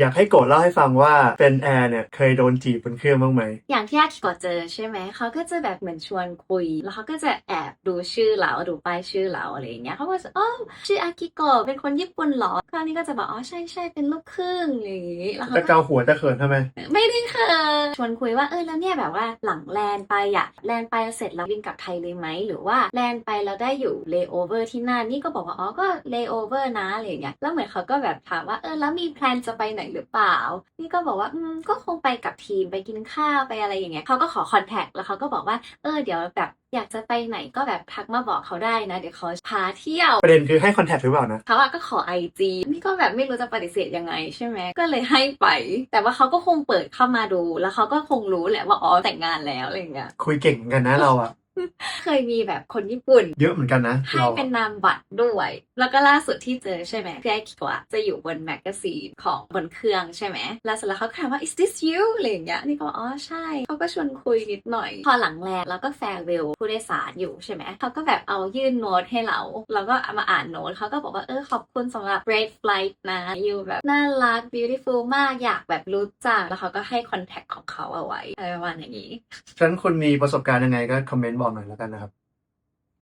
อยากให้โกดเล่าให้ฟังว่าเป็นแอร์เนี่ยเคยโดนจีบบนเครื่องบ้างไหม อย่างที่อากิโกะเจอใช่ไหม เขาก็จะแบบเหมือนชวนคุย แล้วเขาก็จะแอบดูชื่อเราดูป้ายชื่อเราอะไรอย่างเงี้ยเขาก็จะอ๋อชื่ออากิโกะเป็นคนญี่ปุ่นเหรอคราวนี้ก็จะบอกอ๋อใช่ใช่เป็นลูกครึ่งอะไรอย่างงี้แล้วเขาจะก็เกาหัวจะเขินทำไม ไม่ได้เคยชวนคุยว่าเออแล้วเนี่ยแบบว่าหลังแลนไปอะแลนไปเสร็จแล้วบินกลับไทยเลยไหมหรือว่าแลนไปแล้วได้อยู่เลโอเวอร์ที่นั่นนี่ก็บอกว่าอ๋อก็เลโอเวอร์นะอะไรอย่างเงี้ยแล้วเหมือนเขาก็แบบถามว่าเออแล้วมีแพลนจะไปไหนหรือเปล่า นี่ก็บอกว่าอืมก็คงไปกับทีมไปกินข้าวไปอะไรอย่างเงี้ยเขาก็ขอคอนแทคแล้วเขาก็บอกว่าเออเดี๋ยวแบบอยากจะไปไหนก็แบบทักมาบอกเขาได้นะ เดี๋ยวเขาพาเที่ยวประเด็นคือให้คอนแทคหรือเปล่านะเขาอะก็ขอไอจีนี่ก็แบบไม่รู้จะปฏิเสธยังไงใช่ไหมก็เลยให้ไป แต่ว่าเขาก็คงเปิดเข้ามาดู แล้วเขาก็คงรู้แหละว่าอ๋อแต่งงานแล้วอะไรอย่างเงี้ยคุยเก่งเหมือนกันนะเราอะ เคยมีแบบคนญี่ปุ่น เยอะเหมือนกันนะให้เราเป็นนามบัตรด้วย แล้วก็ล่าสุดที่เจอใช่ไหมพี่ไอคิดว่าจะอยู่บนแมกกาซีนของบนเครื่องใช่ไหม แล้วเสร็จแล้วเขาก็ถามว่า is this you อะไรอย่างเงี้ย นี่ก็บอกอ๋อใช่ เขาก็ชวนคุยนิดหน่อย พอหลังแรกแล้วก็แฟร์เวลผู้โดยสารอยู่ใช่ไหม เขาก็แบบเอายื่นโน้ตให้เราแล้วก็เอามาอ่านโน้ตเขาก็บอกว่าเออขอบคุณสำหรับ great flight นะอยู่แบบน่ารัก beautiful มากอยากแบบรู้จัก แล้วเขาก็ให้คอนแทคของเขาเอาไว้อะไรประมาณอย่างนี้ฉะนั้นคุณมีประสบการณ์ยังไงก็คอมเมนต์บอกหน่อยแล้วกันนะครับ